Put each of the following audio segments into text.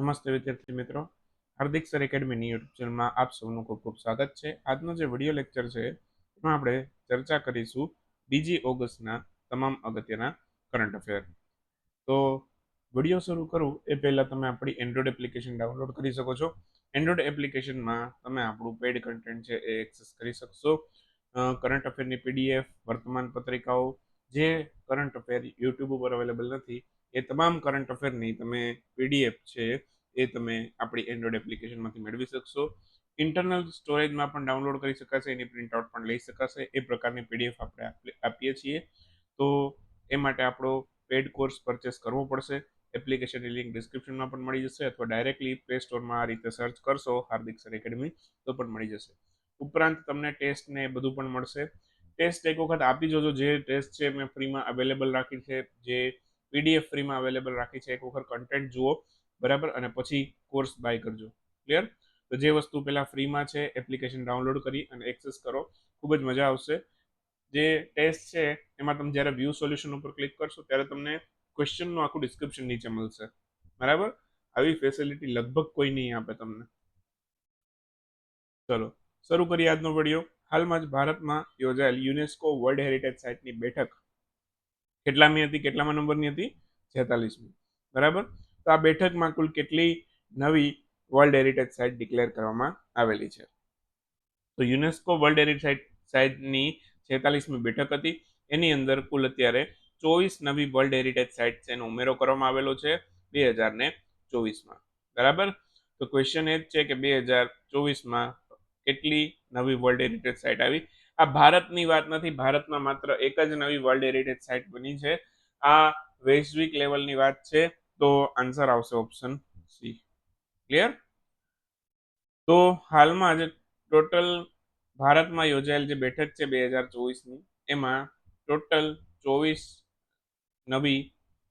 નમસ્તે વિદ્યાર્થી મિત્રો. હાર્દિક સર એકેડમીની યુટ્યુબ ચેનલમાં આપ સૌનું ખૂબ ખૂબ સ્વાગત છે. આજનો જે વીડિયો લેક્ચર છે, એમાં આપણે ચર્ચા કરીશું બીજી ઓગસ્ટના તમામ અગત્યના કરંટ અફેર. તો વીડિયો શરૂ કરું, એ પહેલાં તમે આપણી એન્ડ્રોઈડ એપ્લિકેશન ડાઉનલોડ કરી શકો છો. એન્ડ્રોઈડ એપ્લિકેશનમાં તમે આપણું પેડ કન્ટેન્ટ છે એ એક્સેસ કરી શકશો. કરંટ અફેરની પીડીએફ વર્તમાન પત્રિકાઓ, જે કરંટ અફેર યુટ્યુબ ઉપર અવેલેબલ નથી એ તમામ કરંટ અફેરની તમે પીડીએફ છે, એ તમે આપણી એન્ડ્રોઈડ એપ્લિકેશનમાંથી મેળવી શકશો. ઇન્ટરનલ સ્ટોરેજમાં પણ ડાઉનલોડ કરી શકાશે, એની પ્રિન્ટઆઉટ પણ લઈ શકાશે, એ પ્રકારની પીડીએફ આપણે આપીએ છીએ. તો એ માટે આપણો પેડ કોર્સ પરચેસ કરવો પડશે. એપ્લિકેશનની લિંક ડિસ્ક્રિપ્શનમાં પણ મળી જશે અથવા ડાયરેક્ટલી પ્લે સ્ટોરમાં આ રીતે સર્ચ કરશો હાર્દિક સર એકેડમી તો પણ મળી જશે. ઉપરાંત તમને ટેસ્ટ ને બધું પણ મળશે. ટેસ્ટ એક વખત આપી જોજો. જે ટેસ્ટ છે, મેં ફ્રીમાં અવેલેબલ રાખી છે. જે પીડીએફ ફ્રીમાં અવેલેબલ રાખી છે. એક વખત કન્ટેન્ટ જુઓ. બરાબર? અને પછી કોર્સ બાય કરજો. ક્લિયર તો જે વસ્તુ પહેલાં ફ્રીમાં છે એપ્લિકેશન ડાઉનલોડ કરી અને એક્સેસ કરો. ખૂબ જ મજા આવશે. જે ટેસ્ટ છે, એમાં તમે જ્યારે વ્યૂ સોલ્યુશન ઉપર ક્લિક કરશો, ત્યારે તમને ક્વેશ્ચનનું આખું ડિસ્ક્રિપ્શન નીચે મળશે. બરાબર? આવી ફેસિલિટી લગભગ કોઈ નહીં આપે તમને. ચલો, શરૂ કરીએ આજનો વીડિયો હાલમાં જ ભારતમાં યોજાયેલ યુનેસ્કો વર્લ્ડ હેરિટેજ સાઇટની બેઠક કેટલામી હતી, કેટલામાં નંબરની હતી? છેતાલીસમી. બરાબર? તો આ બેઠકમાં કુલ કેટલી નવી વર્લ્ડ હેરિટેજ સાઇટ ડિક્લેર કરવામાં આવેલી છે? તો યુનેસ્કો વર્લ્ડ હેરિટેજ સાઇટની છેતાલીસમી બેઠક હતી. એની અંદર કુલ અત્યારે ચોવીસ નવી વર્લ્ડ હેરિટેજ સાઇટ છે એનો ઉમેરો કરવામાં આવેલો છે બે હજાર ને ચોવીસમાં. બરાબર? તો ક્વેશ્ચન એ જ છે કે બે હજાર ચોવીસમાં કેટલી નવી વર્લ્ડ હેરિટેજ સાઇટ આવી? આ ભારતની વાત નથી, ભારતમાં માત્ર એક જ નવી વર્લ્ડ હેરિટેજ સાઇટ બની છે. આ વૈશ્વિક લેવલની વાત છે, તો આન્સર આવશે ઓપ્શન સી ક્લિયર તો હાલમાં જે ટોટલ ભારતમાં યોજાયેલ જે બેઠક છે બે હજાર ચોવીસની, એમાં ટોટલ ચોવીસ નવી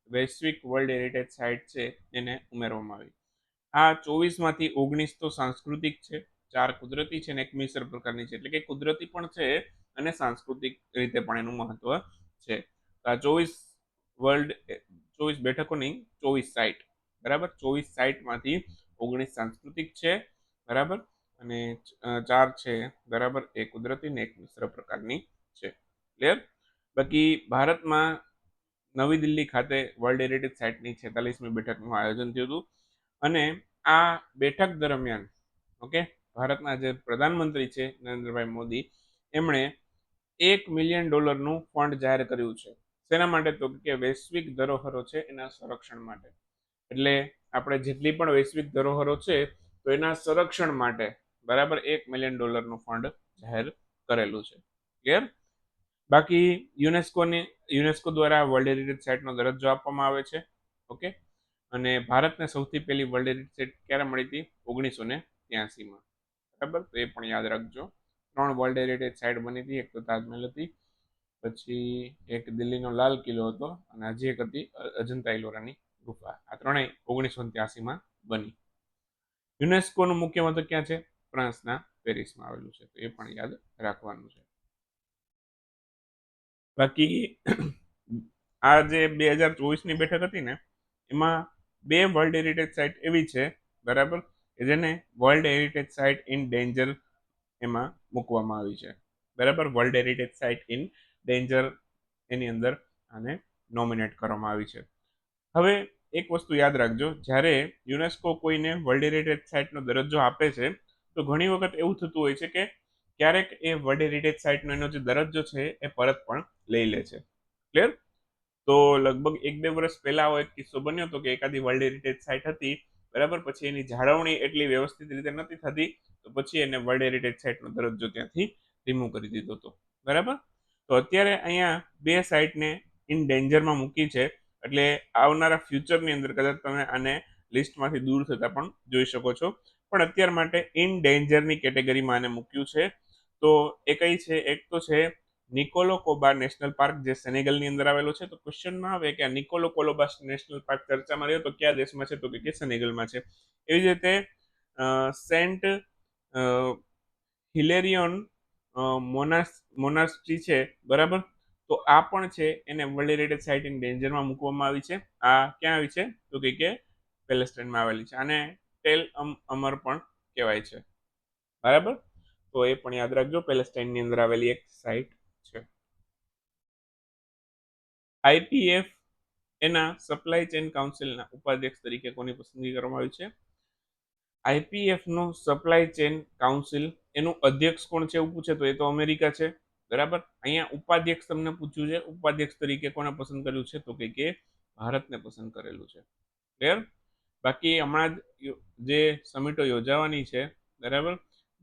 વૈશ્વિક વર્લ્ડ હેરિટેજ સાઇટ છે, એને ઉમેરવામાં આવી. આ ચોવીસમાંથી ઓગણીસ તો સાંસ્કૃતિક છે ચાર કુદરતી છે અને એક મિશ્ર પ્રકારની છે. એટલે કે કુદરતી પણ છે અને સાંસ્કૃતિક રીતે પણ એનું મહત્વ છે. આ ચોવીસ વર્લ્ડ ચોવીસ બેઠકોની ચોવીસ સાઇટ બરાબર? ચોવીસ સાઇટમાંથી ઓગણીસ સાંસ્કૃતિક છે. બરાબર? અને ચાર છે, બરાબર? એ કુદરતી ને એક મિશ્ર પ્રકારની છે. ક્લિયર બાકી ભારતમાં નવી દિલ્હી ખાતે વર્લ્ડ હેરિટેજ સાઇટની છેતાલીસમી બેઠકનું આયોજન થયું હતું. અને આ બેઠક દરમિયાન, ઓકે? ભારતના જે પ્રધાનમંત્રી છે નરેન્દ્રભાઈ મોદી, એમણે એક મિલિયન ડોલરનું ફંડ જાહેર કર્યું છે. શેના માટે? તો કે વૈશ્વિક ધરોહરો છે એના સંરક્ષણ માટે. એટલે આપણે જેટલી પણ વૈશ્વિક ધરોહરો છે, તો એના સંરક્ષણ માટે બરાબર એક મિલિયન ડોલરનું ફંડ જાહેર કરેલું છે. ક્લિયર? બાકી યુનેસ્કોની, યુનેસ્કો દ્વારા વર્લ્ડ હેરિટેજ સાઇટનો દરજ્જો આપવામાં આવે છે. ઓકે? અને ભારતને સૌથી પહેલી વર્લ્ડ હેરિટેજ સાઇટ ક્યારે મળી હતી? ઓગણીસો ને ત્યાસીમાં બરાબર તો એ પણ યાદ રાખજો. ત્રણ વર્લ્ડ હેરિટેજ સાઇટ બની હતી, એક તો તાજમહેલ હતી, પછી એક દિલ્હીનો લાલ કિલ્લો હતો અને હજી એક હતી અજંતા ઇલોરાની ગુફા. આ ત્રણેય ઓગણીસો ત્યાસીમાં બની. યુનેસ્કોનું મુખ્ય મથક ક્યાં છે? ફ્રાન્સના પેરિસમાં આવેલું છે. તો એ પણ યાદ રાખવાનું છે. બાકી આ જે બે હજાર ચોવીસની બેઠક હતી ને, એમાં બે વર્લ્ડ હેરિટેજ સાઇટ એવી છે, બરાબર? જેને world heritage site in danger એમાં મૂકવામાં આવી છે. બરાબર? World heritage site in danger એની અંદર આને નોમિનેટ કરવામાં આવી છે. હવે એક વસ્તુ યાદ રાખજો, જ્યારે યુનેસ્કો કોઈને વર્લ્ડ હેરિટેજ સાઇટનો દરજ્જો આપે છે, તો ઘણી વખત એવું થતું હોય છે કે ક્યારેક એ વર્લ્ડ હેરિટેજ સાઇટનો એનો જે દરજ્જો છે, એ પરત પણ લઈ લે છે. ક્લિયર તો લગભગ એક બે વર્ષ પહેલા એક કિસ્સો બન્યો હતો કે એકાદી વર્લ્ડ હેરિટેજ સાઇટ હતી બરાબર? પછી એની જાળવણી એટલી વ્યવસ્થિત રીતે નથી થતી, તો પછી એને વર્લ્ડ હેરિટેજ સાઇટનો દરજ્જો ત્યાંથી રિમૂવ કરી દીધો હતો. બરાબર? તો અત્યારે અહીંયા બે સાઇટને ઇન ડેન્જરમાં મૂકી છે, એટલે આવનારા ફ્યુચરની અંદર કદાચ તમે આને લિસ્ટમાંથી દૂર થતા પણ જોઈ શકો છો. પણ અત્યાર માટે ઇન ડેન્જરની કેટેગરીમાં આને મૂક્યું છે. તો એ કઈ છે? એક તો છે નિકોલો કોબા નેશનલ પાર્ક જે સેનેગલની અંદર આવેલો છે, તો ક્વેશ્ચનમાં આવે કે આ નિકોલો કોલોબા નેશનલ પાર્ક ચર્ચામાં રહ્યો, તો કયા દેશમાં છે, તો કે સેનેગલમાં છે. એવી જ રીતે સેન્ટ હિલેરિયોન મોનાસ મોનાસ્ટ્રી છે, બરાબર? તો આ પણ છે, એને વર્લ્ડ હેરિટેજ સાઇટ ઇન ડેન્જરમાં મૂકવામાં આવી છે. આ ક્યાં આવી છે? તો કે પેલેસ્ટાઇનમાં આવેલી છે. આને ટેલ અમ અમર પણ કહેવાય છે. બરાબર? તો એ પણ યાદ રાખજો પેલેસ્ટાઇનની અંદર આવેલી એક સાઇટ છે. આઈપીએફ એના સપ્લાય ચેન કાઉન્સિલના ઉપાધ્યક્ષ તરીકે કોની પસંદગી કરવામાં આવી છે? આઈપીએફનું સપ્લાય ચેન કાઉન્સિલ એનું અધ્યક્ષ કોણ છે એવું પૂછે તો એ તો અમેરિકા છે, બરાબર? અહીંયા ઉપાધ્યક્ષ તમને પૂછ્યું છે, ઉપાધ્યક્ષ તરીકે કોને પસંદ કર્યું છે? તો કે ભારતને પસંદ કરેલું છે. ક્લિયર બાકી હમણાં જ જે સમિટો યોજાવાની છે, બરાબર?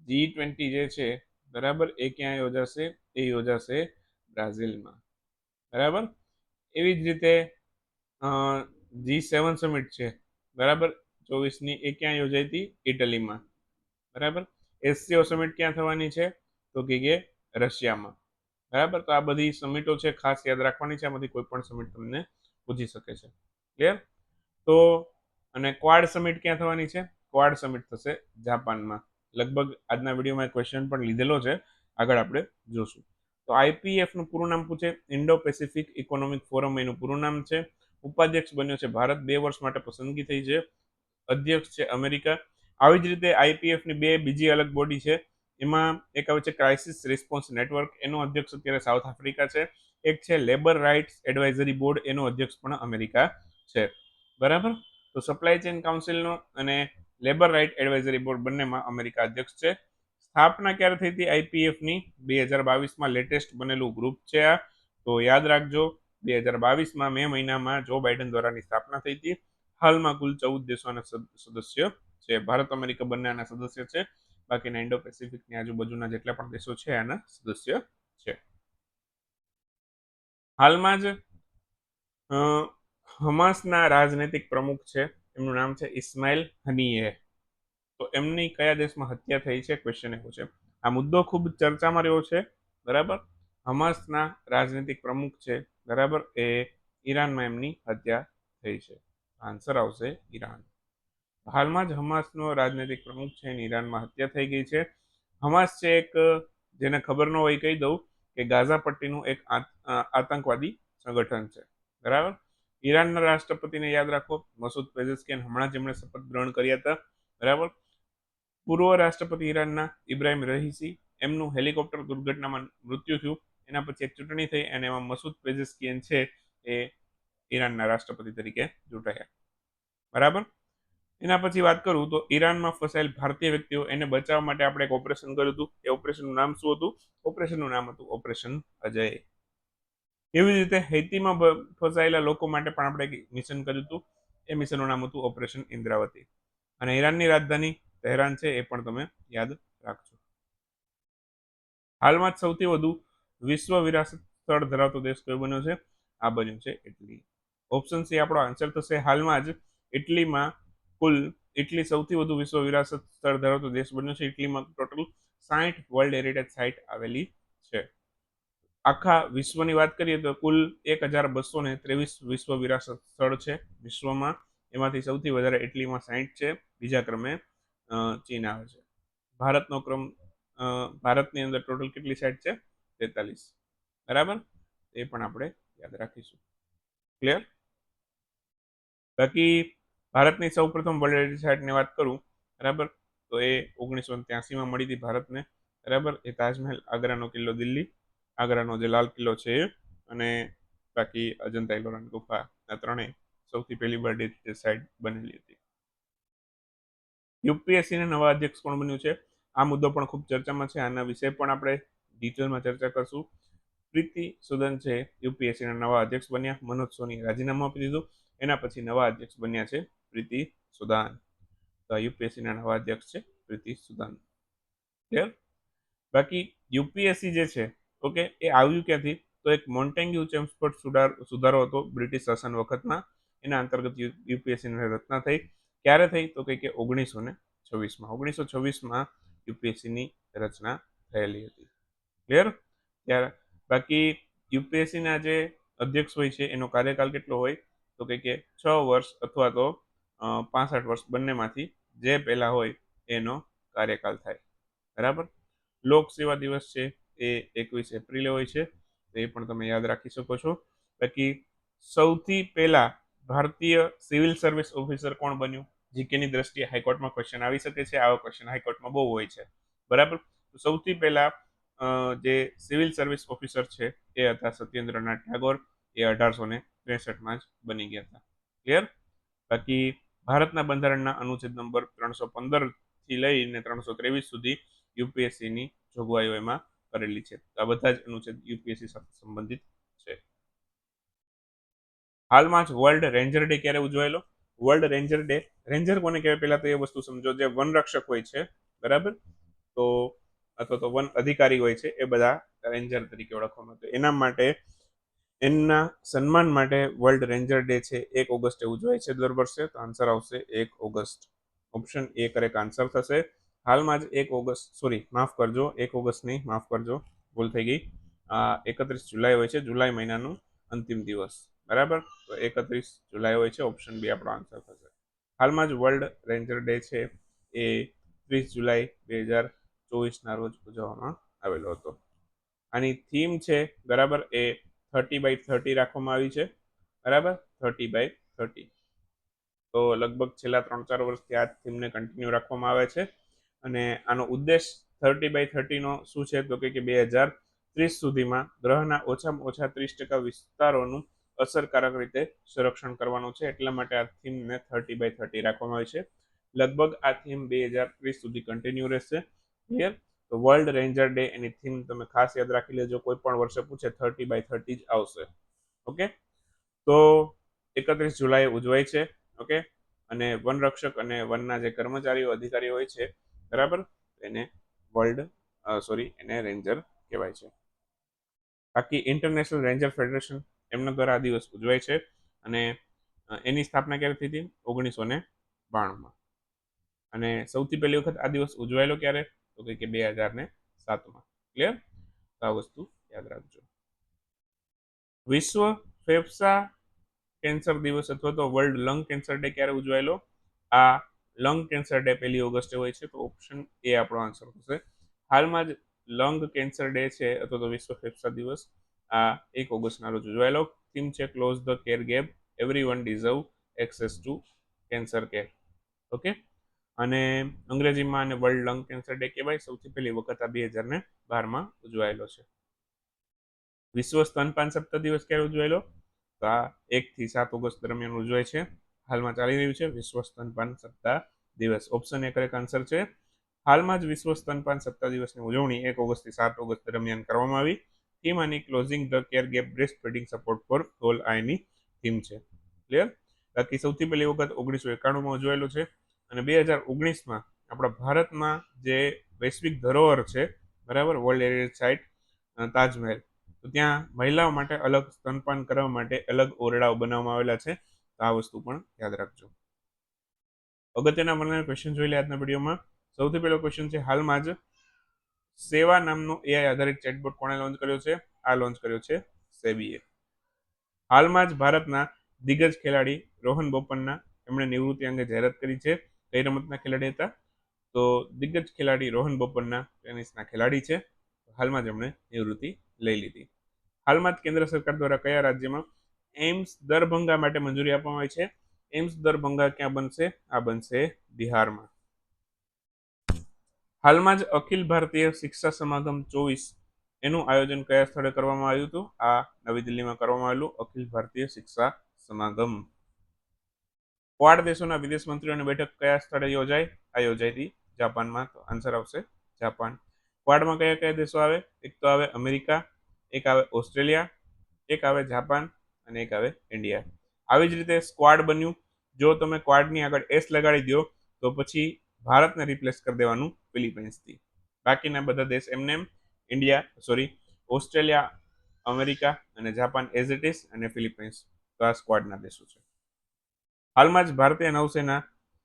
જી ટ્વેન્ટી જે છે બરાબર? એ ક્યાં યોજાશે? એ યોજાશે બ્રાઝિલમાં. બરાબર? એવી જ રીતે જી સેવન સમિટ છે. બરાબર? ચોવીસની એ ક્યાં યોજાઈ હતી? ઇટલીમાં. બરાબર? એસસીઓ સમિટ ક્યાં થવાની છે? તો કે રશિયામાં. બરાબર? તો આ બધી સમિટો છે, ખાસ યાદ રાખવાની છે, આમાંથી કોઈ પણ સમિટ તમને પૂછી શકે છે. ક્લિયર? તો, અને ક્વાડ સમિટ ક્યાં થવાની છે? ક્વાડ સમિટ થશે જાપાનમાં. લગભગ આજના વિડીયોમાં ક્વેશ્ચન પણ લીધેલો છે. આગળ આપણે જોશું. તો આઈપીએફનું પૂરું નામ પૂછે ઇન્ડો પેસિફિક ઇકોનોમિક ફોરમ એનું પૂરું નામ છે. ઉપાધ્યક્ષ બન્યો છે ભારત. બે વર્ષ માટે પસંદગી થઈ છે. અધ્યક્ષ છે અમેરિકા. આવી જ રીતે આઈપીએફની બે બીજી અલગ બોડી છે. એમાં એક આવે છે ક્રાઇસિસ રિસ્પોન્સ નેટવર્ક એનો અધ્યક્ષ અત્યારે સાઉથ આફ્રિકા છે. એક છે લેબર રાઇટ્સ એડવાઇઝરી બોર્ડ એનો અધ્યક્ષ પણ અમેરિકા છે. બરાબર? તો સપ્લાય ચેન કાઉન્સિલનો અને લેબર રાઇટ એડવાઇઝરી બોર્ડ બંનેમાં અમેરિકા અધ્યક્ષ છે. સ્થાપના ક્યારે થઈ હતી? આઈપીએફની બે હજાર બાવીસમાં લેટેસ્ટ બનેલું ગ્રુપ છે આ. તો યાદ રાખજો, બે હજાર બાવીસમાં મે મહિનામાં જો બાઇડન દ્વારાની સ્થાપના થઈ હતી. હાલમાં કુલ ચૌદ દેશોના સદસ્ય છે. ભારત, અમેરિકા બંને આના સદસ્ય છે. બાકીના ઇન્ડો પેસિફિકની આજુબાજુના જેટલા પણ દેશો છે, આના સદસ્ય છે. હાલમાં જ હમાસના રાજનૈતિક પ્રમુખ છે. એમનું નામ છે ઇસ્માઇલ હનીએ. તો એમની કયા દેશમાં હત્યા થઈ છે? ક્વેશ્ચન એવો છે આ મુદ્દો ખૂબ ચર્ચામાં રહ્યો છે, બરાબર? હમાસના રાજનૈતિક પ્રમુખ છે, બરાબર? એ ઈરાનમાં એમની હત્યા થઈ છે. આન્સર આવશે ઈરાન. હાલમાં જ હમાસનો રાજનૈતિક પ્રમુખ છે, એની ઈરાનમાં હત્યા થઈ ગઈ છે. હમાસ છે એક, જેને ખબર ન હોય કહી દઉં, કે ગાઝા પટ્ટીનું એક આતંકવાદી સંગઠન છે. બરાબર? ઈરાનના રાષ્ટ્રપતિને યાદ રાખો, મસૂદ પેઝેસ્કિયન હમણાં જ એમણે શપથ ગ્રહણ કર્યા હતા, બરાબર? પૂર્વ રાષ્ટ્રપતિ ઈરાનના ઇબ્રાહિમ રહીસી એમનું હેલિકોપ્ટર દુર્ઘટનામાં મૃત્યુ થયું, એના પછી એક ચૂંટણી થઈ અને એમાં મસૂદ પેઝેસ્કિયન છે એ ઈરાનના રાષ્ટ્રપતિ તરીકે ચૂંટાયા. બરાબર? એના પછી વાત કરું તો ઈરાનમાં ફસાયેલ ભારતીય વ્યક્તિઓ એને બચાવવા માટે આપણે એક ઓપરેશન કર્યું હતું. એ ઓપરેશનનું નામ શું હતું? ઓપરેશનનું નામ હતું ઓપરેશન અજય. એવી જ રીતે હૈતીમાં ફસાયેલા લોકો માટે પણ આપણે મિશન કર્યું હતું. એ મિશનનું નામ હતું ઓપરેશન ઇન્દ્રાવતી. અને ઈરાનની રાજધાની તહેરાન છે એ પણ તમે યાદ રાખજો. હાલમાં જ સૌથી વધુ વિશ્વ વિરાસત સ્થળ ધરાવતો દેશ કયો બન્યો છે? આ બન્યો છે ઇટલી. ઓપ્શન સી આપણો આન્સર થશે. હાલમાં જ ઇટલીમાં કુલ ઇટલી સૌથી વધુ વિશ્વ વિરાસત સ્થળ ધરાવતો દેશ બન્યો છે. ઇટલીમાં ટોટલ સાઠ વર્લ્ડ હેરિટેજ સાઇટ આવેલી છે. આખા વિશ્વની વાત કરીએ તો કુલ એક હજાર બસો ને ત્રેવીસ વિશ્વ વિરાસત સ્થળ છે. વિશ્વમાં એમાંથી સૌથી વધારે ઇટલીમાં સાઠ છે. બીજા ક્રમે ચીન આવે છે. ભારતનો ક્રમ ભારતની અંદર ટોટલ કેટલી સાઇટ છે? તેતાલીસ. બરાબર? એ પણ આપણે યાદ રાખીશું. ક્લિયર? બાકી ભારતની સૌ પ્રથમ વર્લ્ડ હેરિટેજ સાઇટની વાત કરું, બરાબર? તો એ ઓગણીસો ત્યાસીમાં મળી હતી ભારતને, બરાબર? એ તાજમહેલ, આગ્રાનો કિલ્લો દિલ્હી. આગ્રાનો જે લાલ કિલ્લો છે અને બાકી અજંતા ઇલોરાની ગુફા, આ ત્રણેય સૌથી પહેલી વર્લ્ડ હેરિટેજ સાઇટ બનેલી હતી. યુપીએસસીના નવા અધ્યક્ષ કોણ બન્યું છે? આ મુદ્દો પણ ખૂબ ચર્ચામાં છે. આના વિશે પણ આપણે ડિટેલમાં ચર્ચા કરશું. પ્રીતિ સુદન છે યુપીએસસીના નવા અધ્યક્ષ બન્યા. મનોજ સોની રાજીનામું આપી દીધું. એના પછી નવા અધ્યક્ષ બન્યા છે પ્રીતિ સુદાન. તો યુપીએસસીના નવા અધ્યક્ષ છે પ્રીતિ સુદાન. બાકી યુપીએસસી જે છે ઓકે? એ આવ્યું ક્યાંથી? તો એક મોન્ટેન્ગ્યુ ચેમ્સફોર્ડ સુધાર, સુધારો હતો બ્રિટિશ શાસન વખતમાં એના અંતર્ગત યુપીએસસીની રચના થઈ. ક્યારે થઈ? તો કે ઓગણીસો ને છવ્વીસમાં. ઓગણીસો છવ્વીસમાં યુપીએસસીની રચના થયેલી હતી. ક્લિયર? ત્યારે બાકી યુપીએસસીના જે અધ્યક્ષ હોય છે, એનો કાર્યકાળ કેટલો હોય? તો કે છ વર્ષ અથવા તો પાસઠ વર્ષ બંનેમાંથી જે પહેલાં હોય એનો કાર્યકાલ થાય. બરાબર? લોક સેવા દિવસ છે. એ એકવીસ એપ્રિલે હોય છે, એ પણ તમે યાદ રાખી શકો છો. બાકી સૌથી પહેલાં ભારતીય સિવિલ સર્વિસ ઓફિસર કોણ બન્યું? જીકેની દ્રષ્ટિએ હાઈકોર્ટમાં ક્વેશ્ચન આવી શકે છે, આવા ક્વેશ્ચન હાઈકોર્ટમાં બહુ હોય છે. બરાબર? સૌથી પહેલા જે સિવિલ સર્વિસ ઓફિસર છે, એ હતા સત્યેન્દ્રનાથ ટાગોર. એ અઢારસો ને ત્રેસઠમાં જ બની ગયા હતા. ક્લિયર બાકી ભારતના બંધારણના અનુચ્છેદ નંબર ત્રણસો પંદરથી લઈને ત્રણસો ત્રેવીસ સુધી યુપીએસસીની જોગવાઈઓ એમાં કરેલી છે. આ બધા જ અનુચ્છેદ યુપીએસસી સંબંધિત છે. હાલમાં જ વર્લ્ડ રેન્જર ડે ક્યારે ઉજવાયેલો? વર્લ્ડ રેન્જર ડે રેન્જર કોને કહેવાય? પહેલા તો એ વસ્તુ સમજો, જે વન રક્ષક હોય છે, બરાબર? તો અથવા તો વન અધિકારી હોય છે, એ બધા રેન્જર તરીકે ઓળખવામાં આવે. એના માટે, એમના સન્માન માટે વર્લ્ડ રેન્જર ડે છે, એક ઓગસ્ટે ઉજવાય છે દર વર્ષે. તો આન્સર આવશે એક August. Option A correct answer થશે. હાલમાં જ એક ઓગસ્ટ સોરી માફ કરજો, એક ઓગસ્ટ નહીં, માફ કરજો, ભૂલ થઈ ગઈ. એકત્રીસ જુલાઈ હોય છે, જુલાઈ મહિનાનું અંતિમ દિવસ. બરાબર? તો એકત્રીસ જુલાઈ હોય છે ઓપ્શન બી આપણો આન્સર થશે. હાલમાં જ વર્લ્ડ રેન્જર ડે છે, એ ત્રીસ જુલાઈ બે હજાર ચોવીસના રોજ ઉજવવામાં આવેલો હતો. આની થીમ છે, બરાબર, એ થર્ટી બાય થર્ટી રાખવામાં આવી છે. બરાબર? થર્ટી બાય થર્ટી તો લગભગ છેલ્લા ત્રણ ચાર વર્ષથી આ થીમને કન્ટિન્યુ રાખવામાં આવે છે. અને આનો ઉદ્દેશ થર્ટી બાય થર્ટીનો શું છે? તો કે બે હજાર ત્રીસ સુધીમાં ગ્રહના ઓછામાં ઓછા ત્રીસ ટકા વિસ્તારોનું અસરકારક રીતે સંરક્ષણ કરવાનું છે. એટલા માટે આ થીમને થર્ટી બાય થર્ટી રાખવામાં આવી છે. લગભગ આ થીમ બે હજાર ત્રીસ સુધી કન્ટિન્યુ રહેશે. ક્લિયર તો વર્લ્ડ રેન્જર ડે એની થીમ તમે ખાસ યાદ રાખી લેજો. કોઈ પણ વર્ષે પૂછે થર્ટી બાય થર્ટી જ આવશે. ઓકે તો એકત્રીસ જુલાઈ ઉજવાય છે. ઓકે અને વનરક્ષક અને વનના જે કર્મચારીઓ, અધિકારીઓ હોય છે બરાબર? એને વર્લ્ડ સોરી એને રેન્જર કહેવાય છે. બાકી ઇન્ટરનેશનલ રેન્જર ફેડરેશન એમના દ્વારા આ દિવસ ઉજવાય છે અને એની સ્થાપના ક્યારે થઈ હતી? ઓગણીસો ને બાણુંમાં. અને સૌથી પહેલી વખત આ દિવસ ઉજવાયેલો ક્યારે? તો કે બે હજાર ને સાતમાં. ક્લિયર તો આ વસ્તુ યાદ રાખજો. વિશ્વ ફેફસા કેન્સર દિવસ અથવા તો વર્લ્ડ લંગ કેન્સર ડે ક્યારે ઉજવાયેલો? આ લંગ કેન્સર ડે પહેલી ઓગસ્ટે હોય છે, તો ઓપ્શન એ આપણો આન્સર થશે. હાલમાં જ લંગ કેન્સર ડે છે, અથવા તો વિશ્વ ફેફસા દિવસ, આ એક ઓગસ્ટના રોજ ઉજવાયેલો. થીમ છે close the care gap every one deserve access to cancer care okay અને અંગ્રેજીમાં અને વર્લ્ડ લંગ કેન્સર ડે કહેવાય. સૌથી પહેલી વખત આ બે હજાર ને બારમાં ઉજવાયેલો છે. વિશ્વ સ્તનપાન સપ્તાહ દિવસ ક્યારે ઉજવાયેલો? તો આ એકથી સાત ઓગસ્ટ દરમિયાન ઉજવાય છે. હાલમાં ચાલી રહ્યું છે વિશ્વ સ્તનપાન સપ્તાહ દિવસ. ઓપ્શન એક આન્સર છે. હાલમાં જ વિશ્વ સ્તનપાન સપ્તાહ દિવસની ઉજવણી એક ઓગસ્ટથી સાત ઓગસ્ટ દરમિયાન કરવામાં આવી. થીમ આની closing the care gap breast feeding support for all આઈની theme છે. ક્લિયર બાકી સૌથી પહેલી વખત ઓગણીસો એકાણુંમાં ઉજવાયેલું છે અને બે હજાર ઓગણીસમાં આપણા ભારતમાં જે વૈશ્વિક ધરોહર છે, બરાબર? World heritage site Taj Mahal. તો ત્યાં મહિલાઓ માટે અલગ સ્તનપાન કરવા માટે અલગ ઓરડાઓ બનાવવામાં આવેલા છે. આ વસ્તુ પણ યાદ રાખજો. અગત્યના મને ક્વેશ્ચન જોઈ લે આજના વિડીયોમાં સૌથી પહેલો ક્વેશ્ચન છે, હાલમાં જ સેવા નામનો એઆઈ આધારિત ચેટબોટ કોણે લોન્ચ કર્યો છે? આ લોન્ચ કર્યો છે સેબીએ. હાલમાં જ ભારતના દિગ્ગજ ખેલાડી રોહન બોપન્ના એમણે નિવૃત્તિ અંગે જાહેરાત કરી છે. કઈ રમતના ખેલાડી હતા? તો દિગ્ગજ ખેલાડી રોહન બોપન્ના ટેનિસના ખેલાડી છે. હાલમાં જ એમણે નિવૃત્તિ લઈ લીધી. હાલમાં જ કેન્દ્ર સરકાર દ્વારા કયા રાજ્યમાં એમ્સ દરભંગા માટે મંજૂરી આપવામાં આવી છે. એમ્સ દરભંગા ક્યાં બનશે? આ બનશે બિહારમાં. હાલમાં જ અખિલ ભારતીય શિક્ષા સમાગમ ચોવીસ એનું આયોજન કયા સ્થળે કરવામાં આવ્યું હતું? આ નવી દિલ્હીમાં કરવામાં આવેલું અખિલ ભારતીય શિક્ષા સમાગમ. ક્વાડ દેશોના વિદેશ મંત્રીઓની બેઠક કયા સ્થળે યોજાઈ આ યોજાઈ હતી જાપાનમાં. તો આન્સર આવશે જાપાન. ક્વાડમાં કયા કયા દેશો આવે? એક તો આવે અમેરિકા, એક આવે ઓસ્ટ્રેલિયા, એક આવે જાપાન અને એક આવે ઇન્ડિયા આવી જ રીતે સ્ક્વાડ બન્યું. જો તમે ક્વાડની આગળ એસ લગાડી દો, તો પછી ભારતને રિપ્લેસ કરી દેવાનું ફિલિપાઇન્સથી બાકીના બધા દેશ એમને એમ ઇન્ડિયા સોરી ઓસ્ટ્રેલિયા અમેરિકા અને જાપાન એઝ ઇટ ઇઝ અને ફિલિપાઇન્સ તો આ સ્ક્વાડના દેશો છે. હાલમાં જ ભારતીય નૌસેના,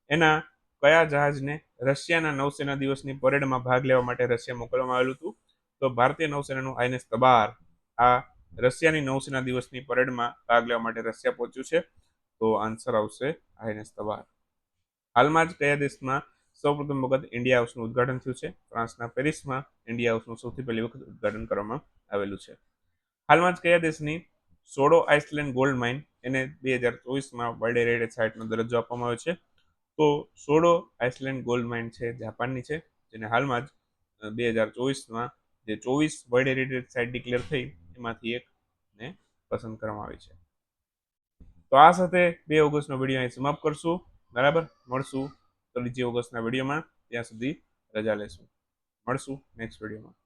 એના કયા જહાજને રશિયાના નૌસેના દિવસની પરેડમાં ભાગ લેવા માટે રશિયા મોકલવામાં આવેલું હતું? તો ભારતીય નૌસેનાનું આઈએનએસ તબાર. આ રશિયાની નૌસેના દિવસની પરેડમાં ભાગ લેવા માટે રશિયા પહોંચ્યું છે. તો આન્સર આવશે આઈએનએસ તબાર હાલમાં જ કયા દેશમાં સૌપ્રથમ વખત ઇન્ડિયા હાઉસનું ઉદઘાટન થયું છે? ફ્રાન્સના પેરિસમાં ઇન્ડિયા હાઉસનું સૌથી પહેલી વખત ઉદ્ઘાટન કરવામાં આવેલું છે. હાલમાં જ કયા દેશની સોડો આઇસલેન્ડ ગોલ્ડ માઇન એને બે હજાર ચોવીસમાં વર્લ્ડ હેરિટેજ સાઇટનો દરજ્જો આપવામાં આવ્યો છે. તો સોડો આઇસલેન્ડ ગોલ્ડ માઇન છે જાપાનની છે, જેને હાલમાં જ બે હજાર ચોવીસમાં જે ચોવીસ વર્લ્ડ હેરિટેજ સાઇટ ડિક્લેર થઈ એમાંથી એક ને પસંદ કરવામાં આવી છે. તો આ સાથે બે ઓગસ્ટનો વીડિયો અહીં સમાપ્ત કરશું. બરાબર? મળશું. તો ત્રીજી ઓગસ્ટના વિડીયોમાં ત્યાં સુધી રજા લેશું. મળશું નેક્સ્ટ વિડીયોમાં.